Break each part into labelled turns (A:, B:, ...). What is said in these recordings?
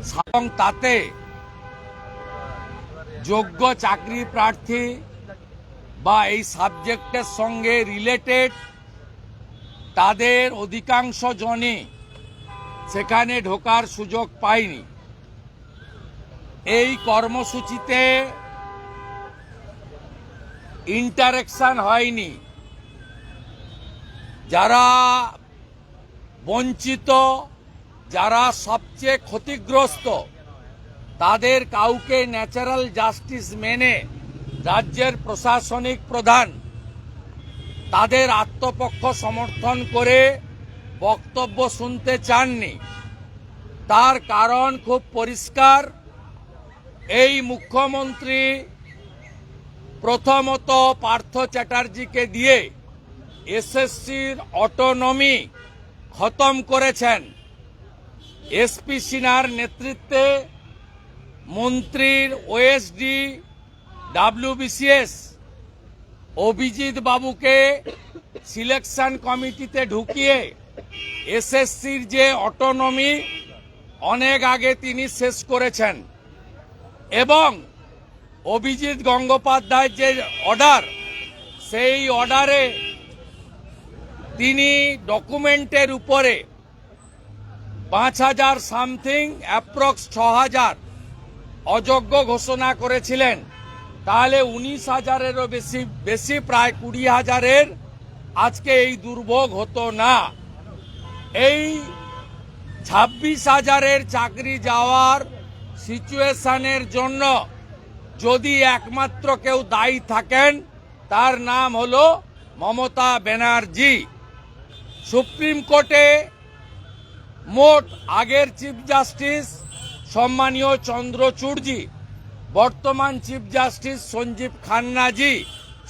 A: এবং তাতে যোগ্য চাকরি প্রার্থী বা এই সাবজেক্টের সঙ্গে রিলেটেড তাদের অধিকাংশ জনই সেখানে ঢোকার সুযোগ পায়নি। এই কর্মসূচিতে ইন্টারেকশন হয়নি। যারা বঞ্চিত যারা সবচেয়ে ক্ষতিগ্রস্ত, তাদের কাউকে ন্যাচারাল জাস্টিস মেনে রাজ্যের প্রশাসনিক প্রধান তাদের আত্মপক্ষ সমর্থন করে বক্তব্য শুনতে চাননি। তার কারণ খুব পরিষ্কার। এই মুখ্যমন্ত্রী প্রথমত পার্থ চ্যাটার্জিকে দিয়ে এসএসসির অটোনমি খতম করেছেন। এসপি সিনহার নেতৃত্বে মন্ত্রীর ওএসডি ডাব্লিউবিসিএস অভিজিৎ বাবুকে সিলেকশন কমিটিতে ঢুকিয়ে এসএসসির যে অটোনমি, অনেক আগে তিনি শেষ করেছেন। এবং অভিজিৎ গঙ্গোপাধ্যায়ের যে অর্ডার, সেই অর্ডারে তিনি ডকুমেন্টের উপরে পাঁচ হাজার সামথিং, অ্যাপ্রক্স ছ হাজার অযোগ্য ঘোষণা করেছিলেন। তাহলে উনিশ হাজারেরও বেশি বেশি প্রায় কুড়ি হাজারের আজকে এই দুর্ভোগ হতো না। এই ছাব্বিশ হাজারের চাকরি যাওয়ার সিচুয়েশনের জন্য যদি একমাত্র কেউ দায়ী থাকেন, তার নাম হলো মমতা ব্যানার্জি। সুপ্রিম কোর্টে মোট আগের চিফ জাস্টিস সম্মানীয় চন্দ্রচূড়জি বর্তমান চিফ জাস্টিস সঞ্জীব খান্নাজি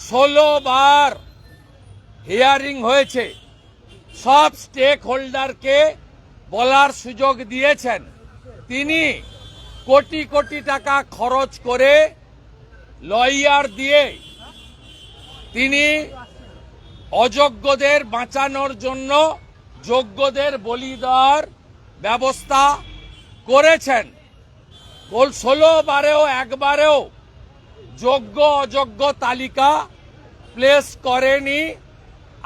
A: ষোলো বার হিয়ারিং হয়েছে। সব স্টেক হোল্ডারকে বলার সুযোগ দিয়েছেন। তিনি কোটি কোটি টাকা খরচ করে লয়ার দিয়ে তিনি অযোগ্যদের বাঁচানোর জন্য যোগ্যদের বলি দেওয়ার ব্যবস্থা করেছেন। বল ষোলো বারেও একবারেও যোগ্য অযোগ্য তালিকা প্লেস করেনি।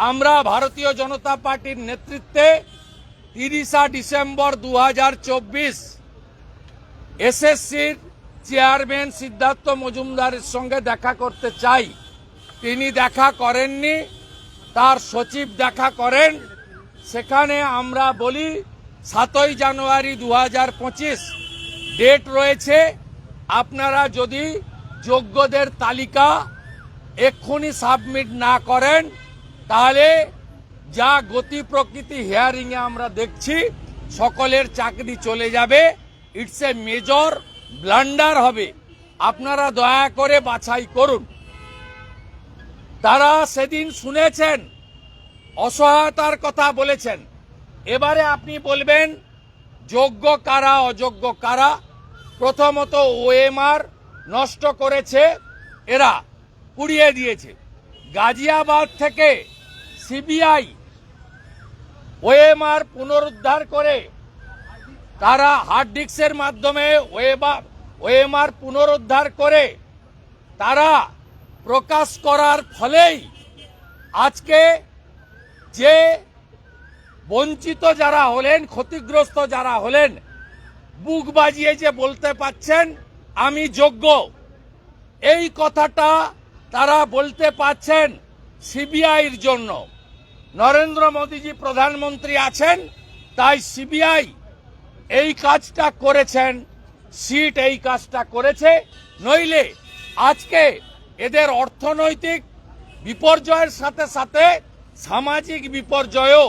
A: আমরা ভারতীয় জনতা পার্টির নেতৃত্বে তিরিশা ডিসেম্বর দু হাজার চব্বিশ এসএসসির চেয়ারম্যান সিদ্ধার্থ মজুমদারের সঙ্গে দেখা করতে চাই। তিনি দেখা করেননি, তার সচিব দেখা করেন। সেখানে আমরা বলি সাতই জানুয়ারি দু হাজার পঁচিশ ডেট রয়েছে। আপনারা যদি যোগ্যদের তালিকা এক্ষুনি সাবমিট না করেন, তাহলে যা গতি প্রকৃতি হিয়ারিংয়ে আমরা দেখছি, সকলের চাকরি চলে যাবে। ইটস এ মেজর ব্লান্ডার হবে। আপনারা দয়া করে বাছাই করুন। তারা সেদিন শুনেছেন অসহায়তার কথা বলেছেন। এবারে আপনি বলবেন, যোগ্য কারা, অযোগ্য কারা? প্রথমত ওএমআর নষ্ট করেছে এরা, পুড়িয়ে দিয়েছে। গাজিয়াবাদ থেকে সিবিআই ওএমআর পুনরুদ্ধার করে তারা হার্ড ডিস্কের মাধ্যমে ওএমআর পুনরুদ্ধার করে তারা প্রকাশ করার ফলেই আজকে যে বঞ্চিত যারা হলেন, ক্ষতিগ্রস্ত যারা হলেন, বুক বাজিয়ে যে বলতে পাচ্ছেন, আমি যোগ্য। এই কথাটা তারা বলতে পাচ্ছেন সিবিআইর জন্য। নরেন্দ্র মোদীজি প্রধানমন্ত্রী আছেন, তাই সিবিআই এই কাজটা করেছেন, সিট এই কাজটা করেছে। নইলে আজকে এদের অর্থনৈতিক বিপর্যয়ের সাথে সাথে সামাজিক বিপর্যয়ও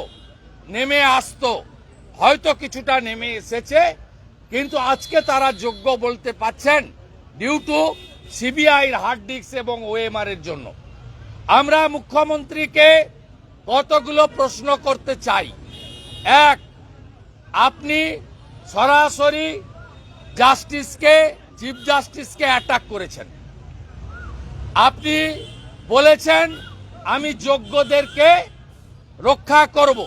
A: নেমে আসতো। হয়তো কিছুটা নেমে এসেছে, কিন্তু আজকে তারা যোগ্য বলতে পাচ্ছেন ডিউ টু সিবিআইর হার্ড ডিস্ক এবং ওএমআর এর জন্য। আমরা মুখ্যমন্ত্রীকে কতগুলো প্রশ্ন করতে চাই? এক, আপনি সরাসরি জাস্টিসকে চিফ জাস্টিসকে অ্যাটাক করেছেন। আপনি বলেছেন আমি যোগ্যদেরকে রক্ষা করব।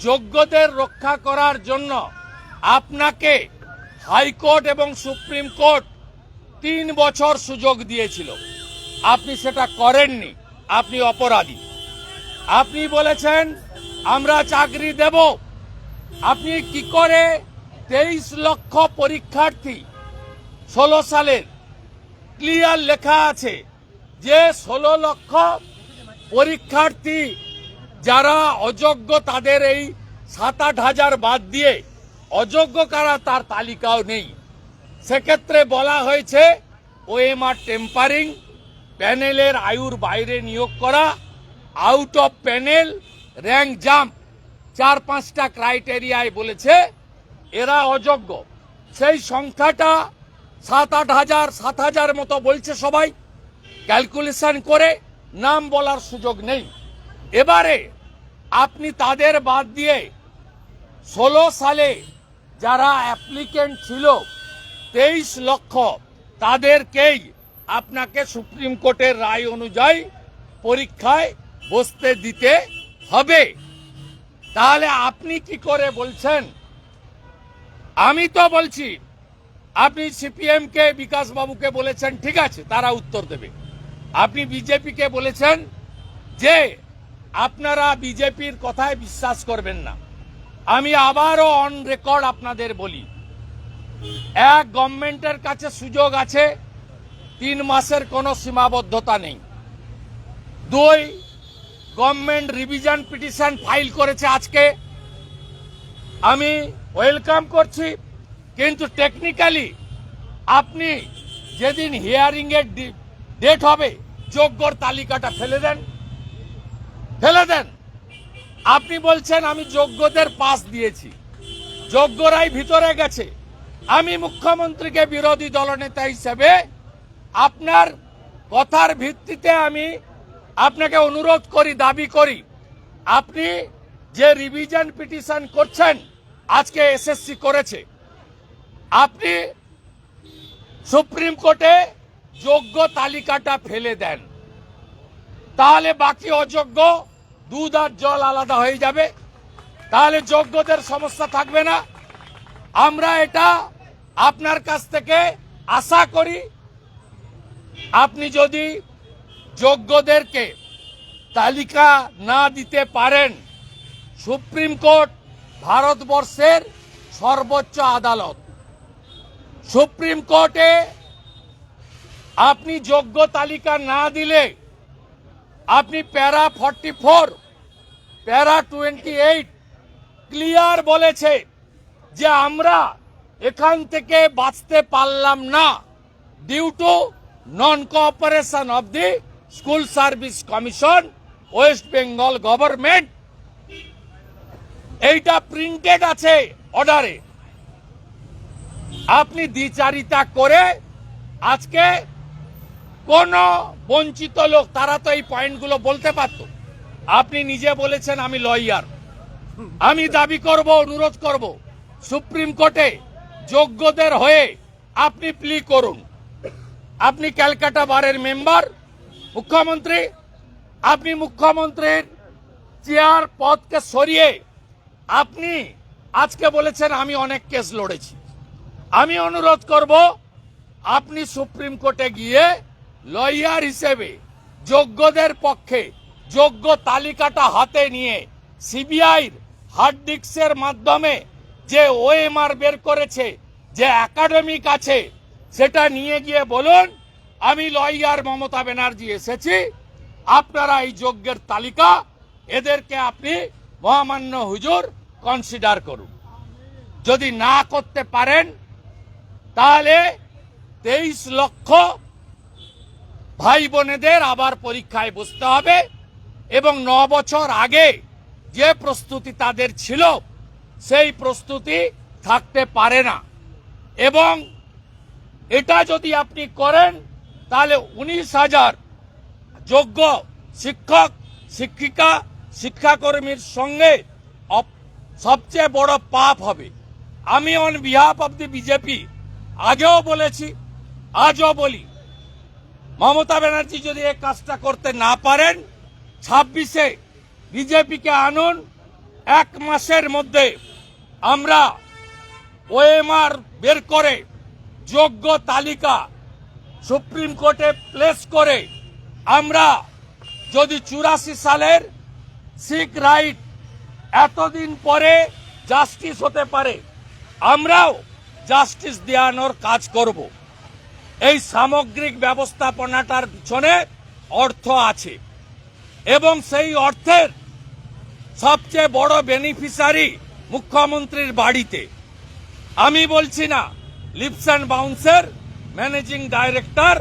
A: যোগ্যদের রক্ষা করার জন্য আপনাকে হাইকোর্ট এবং সুপ্রিম কোর্ট তিন বছর সুযোগ দিয়েছিল। আপনি সেটা করেননি। আপনি অপরাধী। আপনি বলেছেন, আমরা চাকরি দেব। আপনি কি করে তেইশ লক্ষ পরীক্ষার্থী ষোলো সালের ক্লিয়ার লেখা আছে যে ষোলো লক্ষ পরীক্ষার্থী যারা অযোগ্য তাদের এই সাত আট হাজার বাদ দিয়ে অযোগ্য কারা তার তালিকাও নেই। সেক্ষেত্রে বলা হয়েছে ওএমআর টেম্পারিং, প্যানেলের আয়ুর বাইরে নিয়োগ করা, out of panel, rank jump, চার পাঁচটা ক্রাইটেরিয়ায় বলেছে এরা অযোগ্য। সেই সংখ্যাটা সাত আট হাজার, সাত হাজার মতো বলছে সবাই। ক্যালকুলেশন করে নাম বলার সুযোগ নেই। এবারে আপনি তাদের বাদ দিয়ে ষোলো সালে যারা অ্যাপ্লিকেন্ট ছিল, তেইশ লক্ষ তাদেরকেই আপনাকে সুপ্রিম কোর্টের রায় অনুযায়ী পরীক্ষায় বসতে দিতে হবে। তাহলে আপনি কি করে বলছেন? আমি তো বলছি, আপনি সিপিএম কে বিকাশ বাবুকে বলেছেন, ঠিক আছে, তারা উত্তর দেবে। আপনি বিজেপিকে বলেছেন যে আপনারা বিজেপির কথায় বিশ্বাস করবেন না। আমি আবারও অন রেকর্ড আপনাদের বলি, এক গভর্নমেন্টের কাছে সুযোগ আছে, তিন মাসের কোনো সীমাবদ্ধতা নেই। দুই, গভর্নমেন্ট রিভিশন পিটিশন ফাইল করেছে আজকে। আমি ওয়েলকাম করছি, কিন্তু টেকনিক্যালি আপনি যেদিন হিয়ারিং এর ডেট হবে যোগ্যর তালিকাটা ফেলে দেন। ফেলে দেন। আপনি বলছেন, আমি যোগ্যদের পাস দিয়েছি। যোগ্যরাই ভিতরে গেছে। আমি মুখ্যমন্ত্রীকে বিরোধী দলনেতা হিসেবে আপনার কথার ভিত্তিতে আমি আপনাকে অনুরোধ করি, দাবি করি। আপনি যে রিভিশন পিটিশন করছেন, আজকে এসএসসি করেছে। আপনি সুপ্রিম কোর্টে যোগ্য তালিকাটা ফেলে দেন। তাহলে বাকি অযোগ্য দুধ আর জল আলাদা হয়ে যাবে। তাহলে যোগ্যদের সমস্যা থাকবে না। আমরা এটা আপনার কাছ থেকে আশা করি। আপনি যদি যোগ্যদেরকে তালিকা না দিতে পারেন, সুপ্রিম কোর্ট ভারতবর্ষের সর্বোচ্চ আদালত। সুপ্রিম কোর্টে আপনি যোগ্য তালিকা না দিলে আপনি para forty four, para twenty eight, clear বলেছে যে আমরা এখান থেকে বাঁচতে পারলাম না due to non cooperation of the school service commission West Bengal government এইটা প্রিন্টেড আছে অর্ডারে আপনি দ্বিচারিতা করে আজকে কোন বঞ্চিত লোক তারা তো এই পয়েন্টগুলো বলতে পারত। আপনি নিজে বলেছেন আমি লয়ার। আমি দাবি করব, অনুরোধ করব, সুপ্রিম কোর্টে যোগ্যদের হয়ে আপনি প্লি করুন। আপনি ক্যালকাটা বারের মেম্বার, মুখ্যমন্ত্রী। আপনি মুখ্যমন্ত্রীর চেয়ার পদকে সরিয়ে আপনি আজকে বলেছেন আমি অনেক কেস লড়েছি। আমি অনুরোধ করব, আপনি সুপ্রিম কোর্টে গিয়ে লয়ার হিসেবে যোগ্যদের পক্ষে যোগ্য তালিকাটা হাতে নিয়ে সিবিআইর হার্ড ডিস্কের মাধ্যমে যে ওএমআর বের করেছে, যে একাডেমিক আছে, সেটা নিয়ে গিয়ে বলুন, আমি লয়ার মমতা ব্যানার্জি এসেছি, আপনারা এই যোগ্যের তালিকা এদেরকে আপনি মহামান্য হুজুর কনসিডার করুন। যদি না করতে পারেন, তাহলে তেইশ লক্ষ ভাই বোনেদের আবার পরীক্ষায় বসতে হবে এবং ন বছর আগে যে প্রস্তুতি তাদের ছিল, সেই প্রস্তুতি থাকতে পারে না। এবং এটা যদি আপনি করেন, তাহলে উনিশ হাজার যোগ্য শিক্ষক, শিক্ষিকা, শিক্ষাকর্মীর সঙ্গে সবচেয়ে বড় পাপ হবে। আমি on behalf of the BJP আগেও বলেছি, আজও বলি মমতা ব্যানার্জি যদি এই কাজটা করতে না পারেন, ছাব্বিশে বিজেপিকে আনুন, এক মাসের মধ্যে আমরা ওএমআর বের করে যোগ্য তালিকা সুপ্রিম কোর্টে প্লেস করে আমরা যদি চুরাশি সালের সিক রাইট এতদিন পরে জাস্টিস হতে পারে, আমরাও জাস্টিস দেওয়ানোর কাজ করব। এই সামগ্রিক ব্যবস্থাপনাটার পিছনে অর্থ আছে। এবং সেই অর্থের সবচেয়ে বড় বেনিফিশিয়ারি মুখ্যমন্ত্রীর বাড়িতে। আমি বলছি না, লিপস অ্যান্ড বাউন্সের ম্যানেজিং ডাইরেক্টর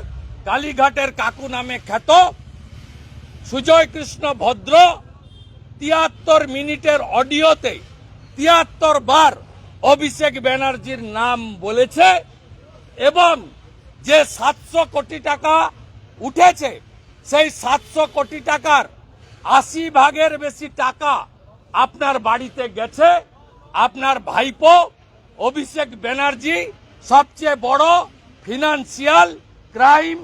A: কালীঘাটের কাকু নামে খ্যাত সুজয় কৃষ্ণ ভদ্র তিয়াত্তর মিনিটের অডিওতে তিয়াত্তর বার অভিষেক ব্যানার্জির নাম বলেছে এবং যে সাতশো কোটি টাকা উঠেছে, সেই সাতশো কোটি টাকার আশি ভাগের বেশি টাকা আপনার বাড়িতে গেছে, আপনার ভাইপো, অভিষেক ব্যানার্জি, সবচেয়ে বড় ফিনান্সিয়াল ক্রাইম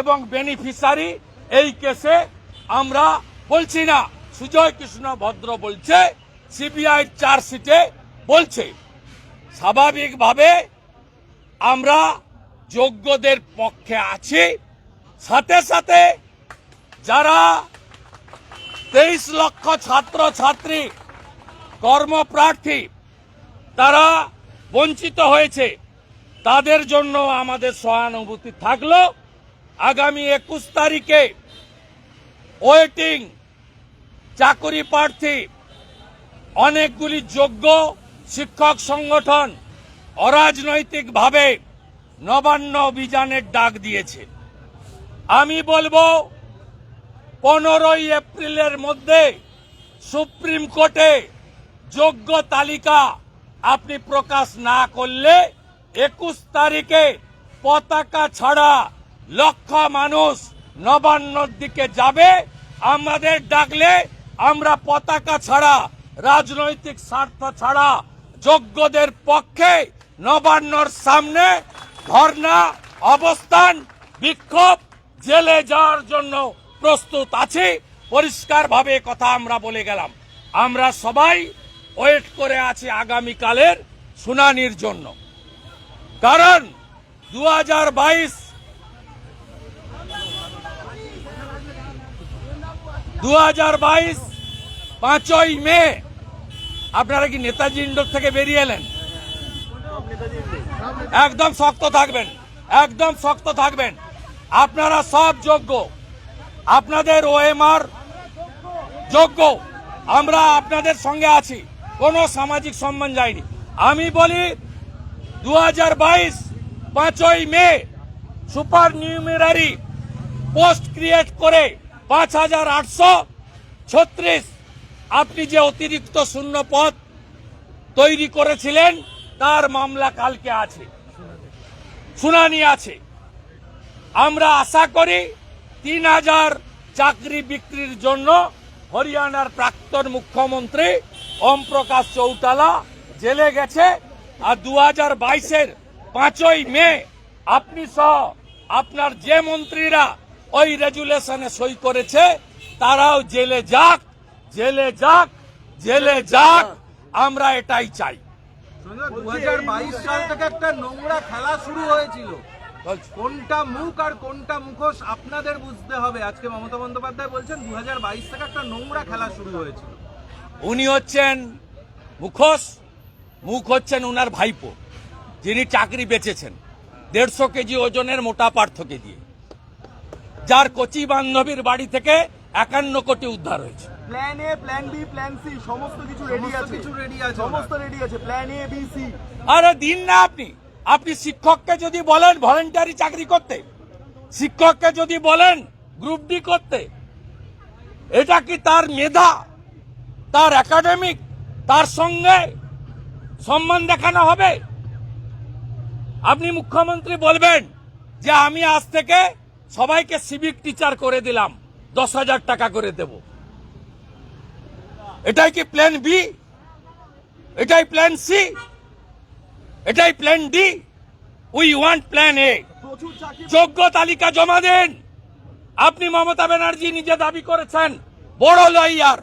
A: এবং বেনিফিশিয়ারি এই কেসে আমরা বলছি না। সুজয় কৃষ্ণ ভদ্র বলছে, সিবিআই চার্জশিটে বলছে। স্বাভাবিকভাবে আমরা যোগ্যদের পক্ষে আছি। সাথে সাথে যারা তেইশ লক্ষ ছাত্র ছাত্রী কর্মপ্রার্থী, তারা বঞ্চিত হয়েছে, তাদের জন্য আমাদের সহানুভূতি থাকল। আগামী একুশ তারিখে ওয়েটিং চাকরি প্রার্থী, অনেকগুলি যোগ্য শিক্ষক সংগঠন অরাজনৈতিকভাবে নবান্ন অভিযানের ডাক দিয়েছে। আমি বলব, পনেরোই এপ্রিলের মধ্যে সুপ্রিম কোর্টে যোগ্য তালিকা আপনি প্রকাশ না করলে একুশ তারিখে পতাকা ছাড়া লক্ষ মানুষ নবান্নর দিকে যাবে। আমাদের ডাকলে আমরা পতাকা ছাড়া, রাজনৈতিক স্বার্থ ছাড়া যোগ্যদের পক্ষে নবান্নর সামনে ধর্ণা, অবস্থান, বিক্ষোভ, জেলে যাওয়ার জন্য প্রস্তুত আছি। পরিষ্কারভাবে কথা আমরা বলে গেলাম। আমরা সবাই ওয়েট করে আছি আগামীকালের শুনানির জন্য। কারণ দু হাজার বাইশ দু হাজার বাইশ, পাঁচই মে, আপনারা কি নেতাজি ইন্ডোর থেকে বেরিয়ে এলেন? একদম শক্ত থাকবেন, একদম শক্ত থাকবেন। আপনারা সব যোগ্য। আপনাদের ওএমআর যোগ্য। আমরা আপনাদের সঙ্গে আছি। কোনো সামাজিক সম্মান যায়নি। আমি বলি দু হাজার বাইশ, পাঁচই May, super numerary post create করে পাঁচ হাজার আটশো ছত্রিশ আপনি যে অতিরিক্ত শূন্য পদ তৈরি করেছিলেন তার মামলা কালকে আছে। শুনানি আছে। আমরা আশা করি তিন হাজার চাকরি বিক্রির জন্য হরিয়ানার প্রাক্তন মুখ্যমন্ত্রী ওম প্রকাশ চৌটালা জেলে গেছে আর দু হাজার বাইশের পাঁচই মে আপনি সহ আপনার যে মন্ত্রীরা ওই রেজুলেশনে সই করেছে, তারাও জেলে যাক জেলে যাক জেলে যাক, আমরা এটাই চাই।
B: দু হাজার বাইশ সাল থেকে একটা নোংরা খেলা শুরু হয়েছিল। কোনটা মুখ আর কোনটা মুখোশ আপনাদের বুঝতে হবে। আজকে মমতা বন্দ্যোপাধ্যায় বলছেন দু হাজার বাইশ থেকে একটা নোংরা খেলা শুরু হয়েছিল।
A: উনি হচ্ছেন মুখোশ মুখ হচ্ছেন উনার ভাইপো যিনি চাকরি বেচেছেন দেড়শো কেজি ওজনের মোটা পার্থকে দিয়ে। যার কচি বান্ধবীর বাড়ি থেকে একান্ন কোটি উদ্ধার হয়েছে।
C: Plan A plan B plan C সমস্ত কিছু রেডি আছে।
B: কিছু ready আছে
C: সমস্ত রেডি আছে। প্ল্যান এ বি সি
A: আরে দিন না আপনি। আপনি শিক্ষককে যদি বলেন ভলেন্টারি চাকরি করতে শিক্ষককে যদি বলেন গ্রুপ ডি করতে এটা কি তার মেধা তার একাডেমিক তার সঙ্গে সম্মান দেখানো হবে? আপনি মুখ্যমন্ত্রী বলবেন যে আমি আজ থেকে সবাইকে সিভিক টিচার করে দিলাম দশ হাজার টাকা করে দেব। এটাই কি প্ল্যান বি এটাই প্ল্যান সি এটাই plan D we want
C: plan A
A: যোগ্য তালিকা জমা দেন। আপনি মমতা ব্যানার্জি নিজে দাবি করেছেন, বড় লয়ার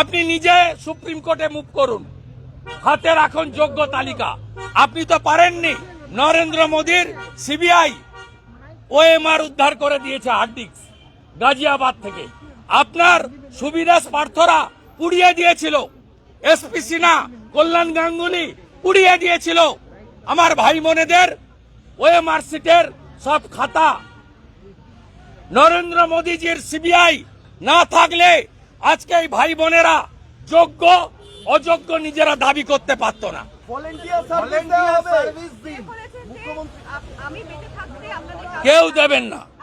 A: আপনি নিজে সুপ্রিম কোর্টে মুভ করুন। হাতে রাখুন যোগ্য তালিকা। আপনি তো পারেননি। নরেন্দ্র মোদীর সিবিআই ওএমআর উদ্ধার করে দিয়েছে হার্ড ডিস্ক, গাজিয়াবাদ থেকে। আপনার সুবিরাস পার্থরা পুড়িয়ে দিয়েছিল। এসপি সিনা কল্যাণ গাঙ্গুলি পুড়িয়ে দিয়েছিল। আমার ভাই বোনেদের ওএমআর সিটের সব খাতা। নরেন্দ্র মোদীজির সিবিআই না থাকলে আজকে এই ভাই বোনেরা যোগ্য অযোগ্য নিজেরা দাবি করতে পারতো না। কেউ দেবেন
B: দেওয়া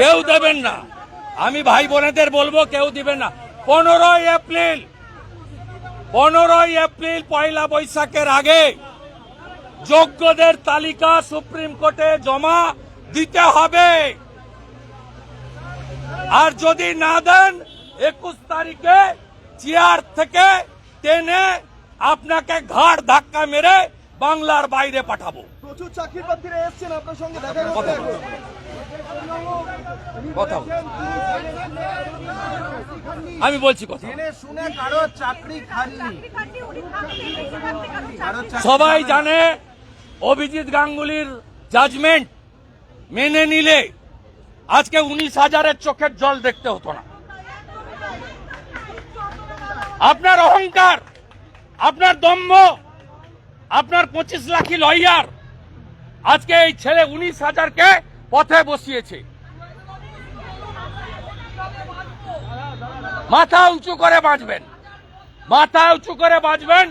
A: কেউ দেবেন না। আমি ভাই বোনেদের বলব, কেউ দিবেন না। পনেরোই এপ্রিল পনেরোই এপ্রিল পয়লা বৈশাখের আগে যোগ্যদের তালিকা সুপ্রিম কোর্টে জমা দিতে হবে। আর যদি না দেন, একুশ তারিখে চেয়ার থেকে টেনে আপনাকে ঘাড় ধাক্কা মেরে বাংলার বাইরে পাঠাবো।
C: প্রচুর চাকরি প্রার্থীরা এসছেন আপনার সঙ্গে দেখা করতে।
A: কথা আমি বলছি কথা। সবাই জানে অভিজিৎ গাঙ্গুলির জাজমেন্ট মেনে নিলে আজকে উনিশ হাজারের চোখের জল দেখতে হতো না। আপনার অহংকার আপনার দম্ভ আপনার পঁচিশ লাখি লয়ার আজকে এই ছেলে উনিশ হাজারকে পথে বসিয়েছে। মাথা উঁচু করে বাঁচবেন মাথা উঁচু করে বাঁচবেন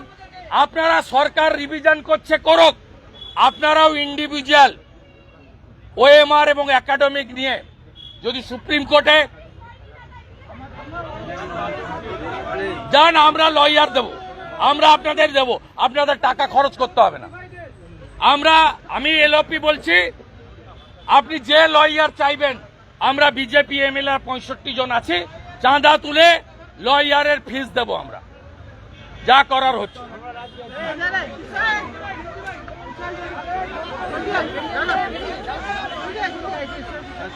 A: আপনারা সরকার রিভিশন করছে করুক, আপনারাও ইন্ডিভিজুয়াল ওএমআর এবং একাডেমিক নিয়ে যদি সুপ্রিম কোর্টে যান, আমরা লয়ার দেব। আমরা আপনাদের দেব। আপনাদের টাকা খরচ করতে হবে না। আমরা, আমি এলওপি বলছি, আপনি যে লয়ার চাইবেন, আমরা বিজেপি এমএলএ পঁয়ষট্টি জন আছি, চাঁদা তুলে লয়ারের ফিস দেব আমরা। যা করার হচ্ছে।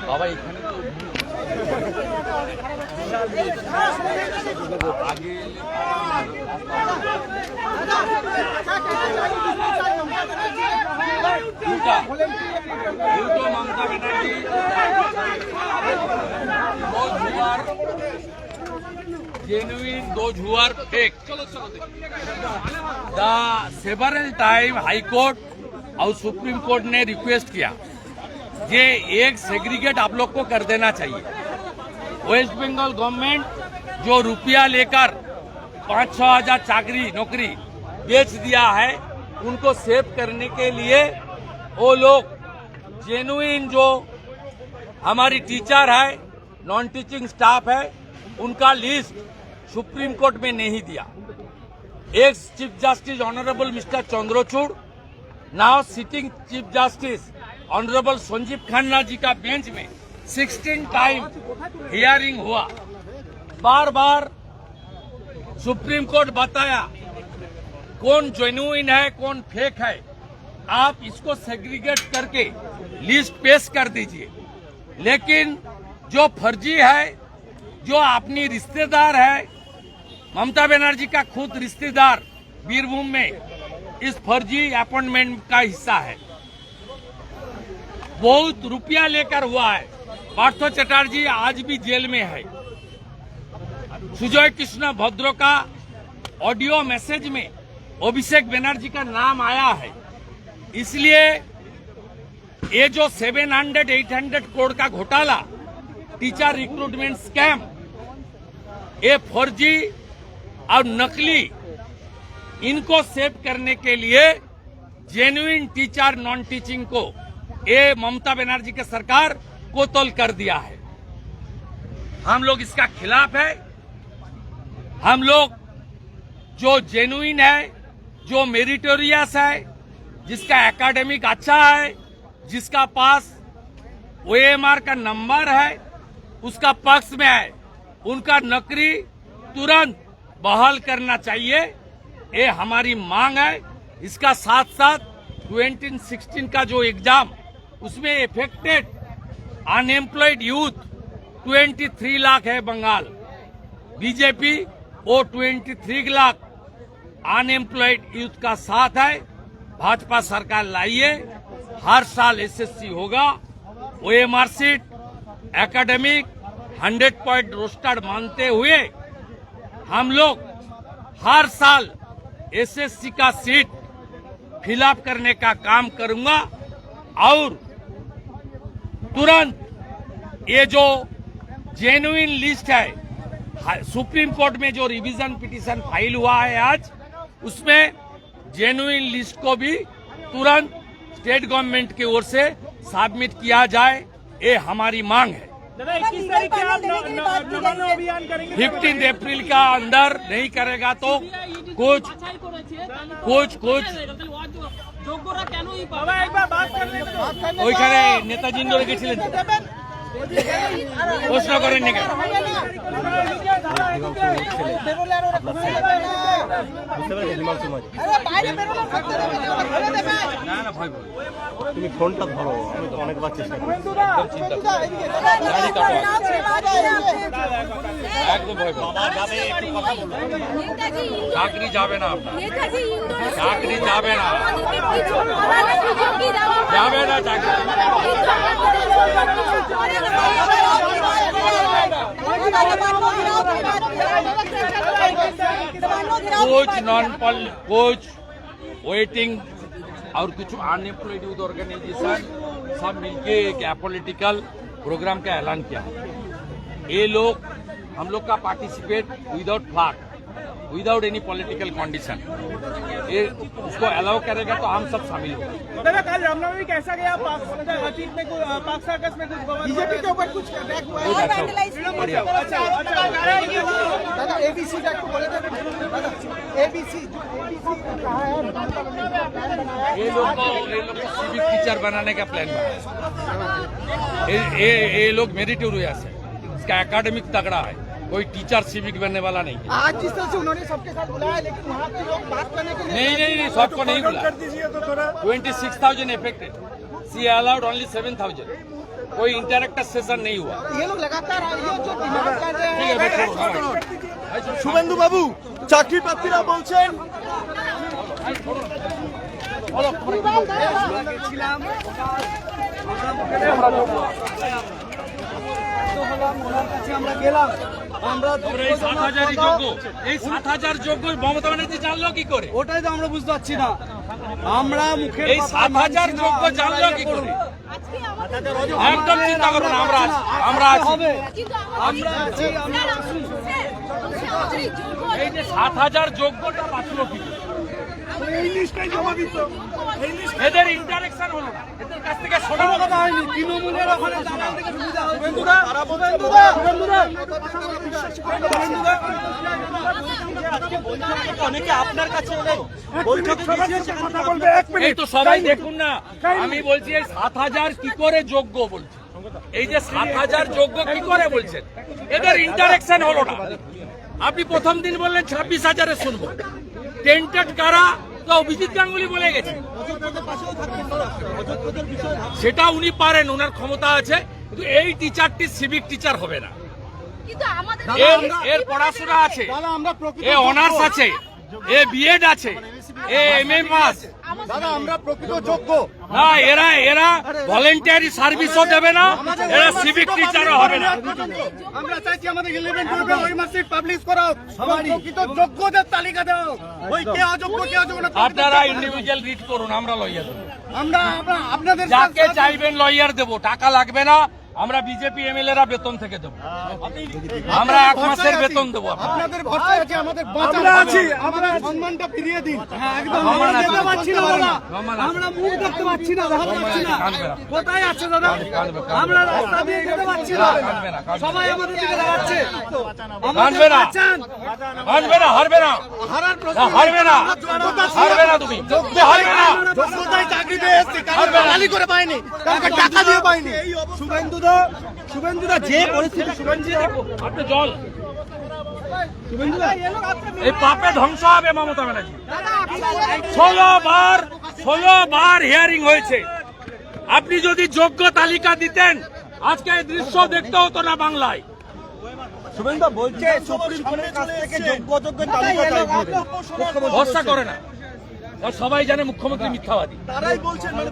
A: বাবা, এখানে তো Mamata Banerjee those who are genuine those who are fake the several time high court और सुप्रीम कोर्ट ने रिक्वेस्ट किया कि एक सेग्रीगेट आप लोग को कर देना चाहिए वेस्ट बंगाल गवर्नमेंट जो रुपया लेकर पाँच छह हज़ार चाकरी, नौकरी बेच दिया है, उनको सेव करने के लिए वो लोग जेनुइन जो हमारी टीचर है नॉन टीचिंग स्टाफ है, उनका लिस्ट सुप्रीम कोर्ट में नहीं दिया। एक chief justice honourable mister Chandrachud now sitting chief justice honourable Sanjiv Khanna ji का बेंच में 16 टाइम हियरिंग हुआ। बार बार सुप्रीम कोर्ट बताया, कौन जेन्युइन है, कौन फेक है। आप इसको सेग्रीगेट करके लिस्ट पेश कर दीजिए। लेकिन जो फर्जी है, जो अपनी रिश्तेदार है, ममता बनर्जी का खुद रिश्तेदार बीरभूम में इस फर्जी अपॉइंटमेंट का हिस्सा है। बहुत रुपया लेकर हुआ है। पार्थो चटर्जी आज भी जेल में है। सुजय कृष्ण भद्रो का ऑडियो मैसेज में अभिषेक बनर्जी का नाम आया है। इसलिए ये जो 700 800 करोड़ का घोटाला, टीचर रिक्रूटमेंट स्कैम, ये फर्जी और नकली, इनको सेव करने के लिए जेन्युइन टीचर नॉन टीचिंग को, ये ममता बनर्जी की सरकार को कर दिया है। हम लोग इसका खिलाफ है। हम लोग जो जेन्युइन है, जो मेरिटोरियस है, जिसका एकेडमिक अच्छा है, जिसका पास ओएमआर का नंबर है, उसका पक्ष में है, उनका नौकरी तुरंत बहाल करना चाहिए। ये हमारी मांग है। इसका साथ साथ 2016 का जो एग्ज़ाम उसमें इफेक्टेड अनएम्प्लॉयड यूथ 23 लाख है बंगाल। बीजेपी वो 23 लाख अनएम्प्लॉयड यूथ का साथ है। भाजपा सरकार लाइए, हर साल एसएससी होगा। OMR sheet academic 100 point roster मानते हुए हम लोग हर साल एसएससी का सीट फिलअप करने का काम करूँगा। और तुरंत ये जो जेन्युइन लिस्ट है सुप्रीम कोर्ट में जो रिवीजन पिटीशन फ़ाइल हुआ है आज उसमें जेन्युइन लिस्ट को भी तुरंत स्टेट गवर्नमेंट की ओर से सबमिट किया जाए ये हमारी मांग है। फिफ्टीन अप्रैल का अंदर नहीं करेगा तो कुछ कुछ कुछ
D: যোগ্যরা কেনই
A: ওইখানে নেতাজি ইন্দোরে গেছিলেন? প্রশ্ন করেননি কেন?
E: তুমি ফোনটা ধরো আমি তো অনেকবার চেষ্টা করি
A: একদম ভয় না। চাকরি যাবে না চাকরি যাবে না। যাবে না চাকরি। कुछ नॉन कुछ वेटिंग और कुछ अनएम्प्लॉयड यूथ ऑर्गेनाइजेशन सब मिलके एक अपोलिटिकल प्रोग्राम का ऐलान किया। ये लोग, हम लोग का participate without flag without any political condition ये उसको अलाउ करेगा तो हम सब शामिल होंगे।
C: कल रामनवमी कैसा गया? अतीत में पाक सर्कस में कुछ बीजेपी के ऊपर कुछ अटैक हुआ
A: बहुत अच्छा बढ़िया।
C: अच्छा अच्छा दादा एबीसी का बोले थे एबीसी
A: ये लोग ये लोग सिविक टीचर बनाने का प्लान बना ये ये ये लोग मेरिटोरियस है। इसका एकेडमिक तगड़ा है। कोई टीचर सिविक बनने वाला नहीं है
C: आज जिस तरह से उन्होंने सबके साथ बुलाया लेकिन वहाँ पे लोग बात करने के लिए
A: नहीं नहीं नहीं सबको नहीं बुला
C: दीजिए तो थोड़ा
A: twenty six thousand affected see allowed only seven thousand कोई इंटरेक्टर सेशन नहीं हुआ
C: ये लोग लगातार ये जो डिमांड कर रहे
A: ठीक है
C: हैं
A: मैं छोड़ रहा हूँ।
C: শুভেন্দু বাবু চাকরি প্রার্থীরা বলছেন আমরা গেলাম। আমরা
A: আমরা এই সাত হাজারই যোগ্য। এই সাত হাজার যোগ্য মমতা ব্যানার্জি জানলো কি করে?
C: ওটাই তো আমরা বুঝতে পারছি না। আমরা মুখে
A: এই সাত হাজার যোগ্য জানলো কি করে? একদম চিন্তা করুন আমরা আমরা আছি।
C: আমরা আছি।
A: এই যে সাত হাজার যোগ্যটা বাঁচলো কি করে?
C: এই লিস্টটাই জমা দিত।
A: এদের ইন্টারেকশন হলো না। এদের কাছ থেকে কথা
C: হয়নি। তৃণমূলের ওখানে দালাল থেকে সুবিধা হয়েছে। বন্ধুরা বন্ধুরা বন্ধুরা
E: অনেকে আপনার কাছে
A: এই তো সবাই দেখুন না আমি বলছি এই সাত হাজার কি করে যোগ্য বলছি? এই যে সাত হাজার যোগ্য কি করে বলছেন? এদের ইন্টারেকশন হলো না। আপনি প্রথম দিন বললেন ছাব্বিশ হাজারে শুনব। টেন্টেড কারা? তো অভিজিৎ গাঙ্গুলি বলে গেছে। সেটা উনি পারেন ওনার ক্ষমতা আছে কিন্তু এই টিচারটি সিভিক টিচার হবে না। এর এর পড়াশোনা আছে। এ অনার্স আছে এ বিএড আছে।
C: দাদা আমরা প্রকৃত যোগ্য।
A: না এরা এরা ভলেন্টিয়ারি সার্ভিসও দেবে না এরা সিভিক টিচারও হবে না।
C: আমরা চাইছি আমাদের ইলেভেন টুয়েলভে ওই মাসে পাবলিশ করা প্রকৃত যোগ্যদের তালিকা দেওয়া হোক ওই কে অযোগ্য কে অযোগ্য না
A: আপনারা ইন্ডিভিজুয়াল রিড করুন আমরা লয়ার দেবো।
C: আমরা আমরা আপনাদের
A: যাকে চাইবেন লয়ার দেবো টাকা লাগবে না আমরা বিজেপি এমএলএরা বেতন থেকে দেবো। আমরা এক মাসের বেতন দেবো আপনাদের।
C: ভরসা আছে আমাদের আমরা আছি আমরা সম্মানটা ফিরিয়ে দিন। একদম। আমরা
A: আছে।
C: যেতে পারছি না দাদা। আমরা মুখ দেখতে পাচ্ছি না দেখা পাচ্ছি না। কোথায় আছে দাদা। আমরা রাস্তা দিয়ে যেতে পারছি না। সবাই আমাদের দিকে দাঁড়াচ্ছে
A: কাঁদবে না। হারবে না হারবে না।
C: হারার
A: না,
C: প্রশ্ন
A: হারবে না। হারবে না তুমি। হারবে না।
C: যোগ্যতায় চাকরি পেয়ে এসছি কারণ লালি করে পাইনি। কাউকে টাকা দিয়ে পাইনি। শুভেন্দুদা শুভেন্দুদা যে পরিস্থিতি
A: আপনি জল। এই পাপে ধ্বংস হবে মমতা ব্যানার্জি। ষোলো বার ষোলো বার হিয়ারিং হয়েছে। আপনি যদি যোগ্য তালিকা দিতেন আজকে এই দৃশ্য দেখতে হতো না বাংলায়।
B: শুভেন্দু বলছে সুপ্রিম কোর্টের কাছ থেকে যোগ্য যোগ্য তালিকা
A: ভরসা করে না। সবাই জানে মুখ্যমন্ত্রী মিথ্যাবাদী।
B: তারাই বলছেন মানে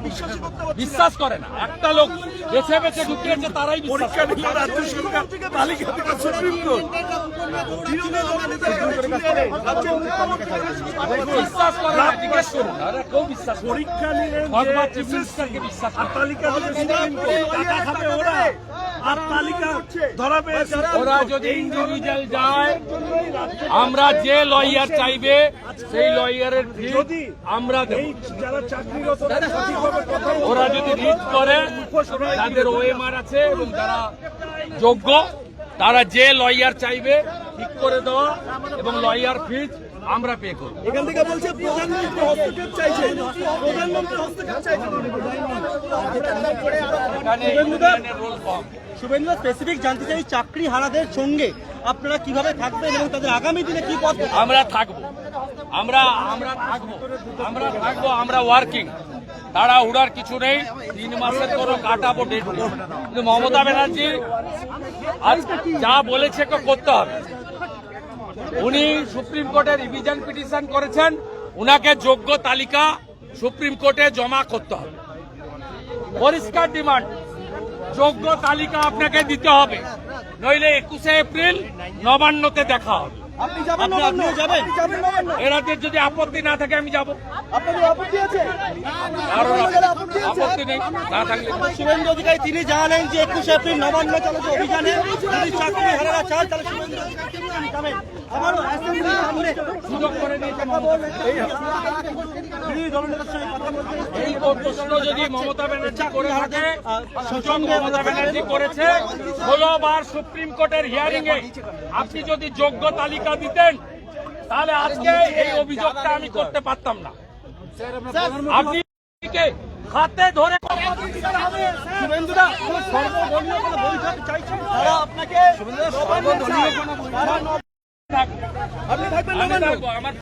A: বিশ্বাস করে না। একটা লোক বেছে বেছে ঢুকিয়েছে তারাই বিশ্বাস করে।
B: রাজ্য সরকার তালিকা থেকে সুপ্রিম কোর্ট
A: বিশ্বাস করে না জিজ্ঞেস করুন। আরে কেউ বিশ্বাস
B: পরীক্ষা নিলেন
A: ভগবান চিফ মিনিস্টারকে বিশ্বাস করে। না।
B: তালিকা থেকে সুপ্রিম কোর্ট টাকা খাবে ওরা আর তালিকা ধরা পেয়েছে
A: ওরা যদি ইন্ডিভিজুয়াল যায় আমরা যে লয়ার চাইবে সেই লয়ারের
B: যদি
A: আমরা
B: যারা চাকরিরত।
A: ওরা যদি রিট করে যাদের ওএমআর আছে এবং যারা যোগ্য তারা যে লয়ার চাইবে ঠিক করে দেওয়া এবং লয়ার ফিজ আমরা পে করব।
B: এখান থেকে বলছে প্রধানমন্ত্রী হস্তক্ষেপ চাইছে। প্রধানমন্ত্রী হস্তক্ষেপ চাইছে।
C: শুভেন্দু স্পেসিফিক জানতে চাই চাকরি হারাদের সঙ্গে আপনারা কীভাবে থাকবেন এবং তাদের আগামী দিনে কি পথ
A: আমরা থাকব। আমরা আমরা থাকব। আমরা থাকব, আমরা ওয়ার্কিং তারা উড়ার কিছু নেই। তিন মাসের কোনো কাটাবো ডেট কিন্তু মমতা ব্যানার্জি আজ যা বলেছে করতে হবে। উনি সুপ্রিম কোর্টে রিভিশন পিটিশন করেছেন। উনাকে যোগ্য তালিকা সুপ্রিম কোর্টে জমা করতে হবে। পরিষ্কার ডিমান্ড যোগ্য তালিকা আপনাকে দিতে হবে। নইলে একুশে এপ্রিল নবান্নতে দেখা হবে।
C: যাবেন
A: যদি আপত্তি না থাকে আমি যাব।
C: আপত্তি
A: নেই। না থাকলে
C: শুভেন্দু অধিকারী তিনি জানালেন যে একুশে এপ্রিল নবান্ন চালিত অভিযানে। যদি চাকরি হারারা চান তাহলে শুভেন্দু অধিকারী আবারও অ্যাসেম্বলির সামনে
A: সুযোগ করে দিয়েছে
C: দলনেতার সঙ্গে কথা বলতে
A: এই প্রশ্ন যদি মমতা ব্যানার্জি করে থাকে সুযোগ মমতা ব্যানার্জি করেছে ষোলো বার সুপ্রিম কোর্টের হিয়ারিং এ আপনি যদি যোগ্য তালিকা দিতেন তাহলে আজকে এই অভিযোগটা আমি করতে পারতাম না। আপনি হাতে ধরে
C: আপনাকে
A: আপনি থাকবেন আমার